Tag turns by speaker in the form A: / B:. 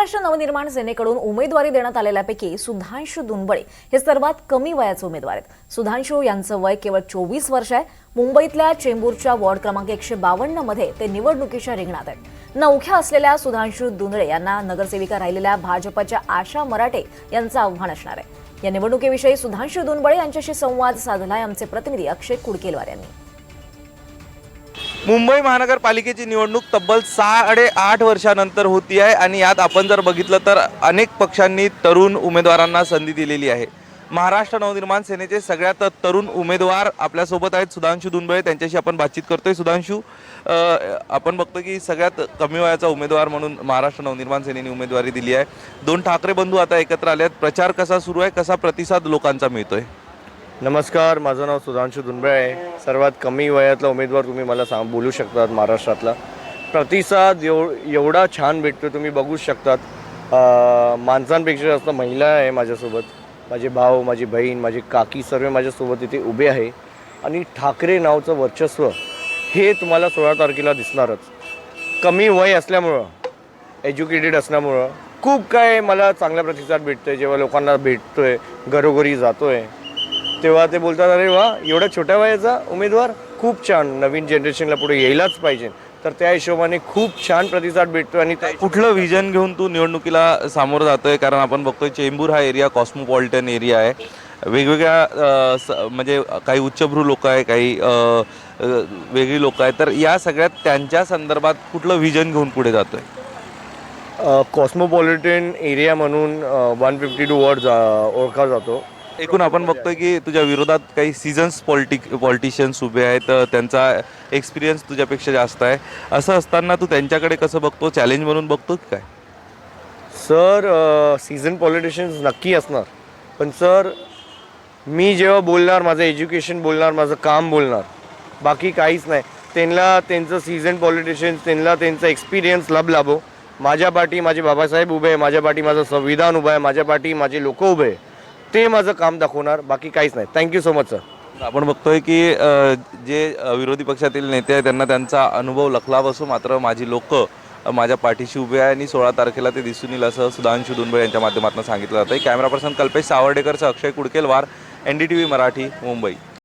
A: महाराष्ट्र नवनिर्माण सेनेकडून उमेदवारी देण्यात आलेल्यापैकी सुधांशू दुनबळे हे सर्वात कमी वयाचे उमेदवार आहेत. सुधांशू यांचं वय केवळ चोवीस वर्ष आहे. मुंबईतल्या चेंबूरच्या वॉर्ड क्रमांक एकशे बावन्नमध्ये ते निवडणुकीच्या रिंगणात आहेत. नवख्या असलेल्या सुधांशू दुनळे यांना नगरसेविका राहिलेल्या भाजपच्या आशा मराठे यांचं आव्हान असणार आहे. या निवडणुकीविषयी सुधांशू दुनबळे यांच्याशी संवाद साधलाय आमचे प्रतिनिधी अक्षय कुडकेलवार यांनी.
B: मुंबई महानगरपालिकेची निवडणूक तब्बल साडे आठ वर्षानंतर होती आहे आणि यात आपण जर बघितलं तर अनेक पक्षांनी तरुण उमेदवारांना संधी दिलेली आहे. महाराष्ट्र नवनिर्माण सेनेचे सगळ्यात तरुण उमेदवार आपल्यासोबत आहेत सुधांशू दुनबळे त्यांच्याशी आपण बातचीत करतोय. सुधांशू आपण बघतो की सगळ्यात कमी वयाचा उमेदवार म्हणून महाराष्ट्र नवनिर्माण सेनेने उमेदवारी दिली आहे. दोन ठाकरे बंधू आता एकत्र आले आहेत प्रचार कसा सुरू आहे? कसा प्रतिसाद लोकांचा मिळतोय?
C: नमस्कार माझं नाव सुधांशू दुनबळे आहे. सर्वात कमी वयातला उमेदवार तुम्ही मला सांग बोलू शकतात महाराष्ट्रातला. प्रतिसाद एव एवढा छान भेटतो तुम्ही बघू शकतात. माणसांपेक्षा जास्त महिला आहे माझ्यासोबत. माझे भाऊ माझी बहीण माझी काकी सर्व माझ्यासोबत इथे उभे आहे. आणि ठाकरे नावचं वर्चस्व हे तुम्हाला सोळा तारखेला दिसणारच. कमी वय असल्यामुळं एज्युकेटेड असल्यामुळं खूप काय मला चांगला प्रतिसाद भेटतोय जेव्हा लोकांना भेटतोय घरोघरी जातोय. तेव्हा ते बोलतात अरे वा एवढ्या छोट्या वयाचा उमेदवार खूप छान नवीन जनरेशनला पुढे यायलाच पाहिजे. तर त्या हिशोबाने खूप छान प्रतिसाद भेटतो आणि
B: कुठलं विजन घेऊन तू निवडणुकीला सामोरं जातोय? कारण आपण बघतोय चेंबूर हा एरिया कॉस्मोपॉलिटन एरिया आहे. वेगवेगळ्या म्हणजे काही उच्चभ्रू लोक आहे काही वेगळी लोक आहेत. तर या सगळ्यात त्यांच्या संदर्भात कुठलं विजन घेऊन पुढे जातोय?
C: कॉस्मोपॉलिटन एरिया म्हणून वन फिफ्टी टू वर्ड ओळखला जातो.
B: एकूण आपण बघतोय की तुझ्या विरोधात काही सीझन्स पॉलिटिक पॉलिटिशियन्स उभे आहेत त्यांचा एक्सपिरियन्स तुझ्यापेक्षा जास्त आहे. असं असताना तू त्यांच्याकडे कसं बघतो? चॅलेंज म्हणून बघतो की काय?
C: सर सीझन पॉलिटिशियन्स नक्की असणार. पण सर मी जेव्हा बोलणार माझं एज्युकेशन बोलणार माझं काम बोलणार बाकी काहीच नाही. त्यांना त्यांचं सीझन पॉलिटिशियन्स त्यांना त्यांचा एक्सपिरियन्स लाभ लाभो. माझ्या पाठी माझे बाबासाहेब उभे आहे माझ्या पाठी माझं संविधान उभं आहे माझ्या पाठी माझे लोक उभे आहे. ते माझं काम दाखवणार बाकी काहीच नाही. थँक्यू सो मच सर
B: आपण बघतोय की अ, जे अ, विरोधी पक्षातील नेते आहेत त्यांना त्यांचा अनुभव लखला बसो मात्र माझी लोक माझ्या पाठीशी उभे आहे आणि सोळा तारखेला ते दिसून येईल असं सुधांशु दुनबळे यांच्या माध्यमातून सांगितलं जातं camera person Kalpesh सावर्डेकरचं Akshay Kudkelwar N D T V Marathi Mumbai.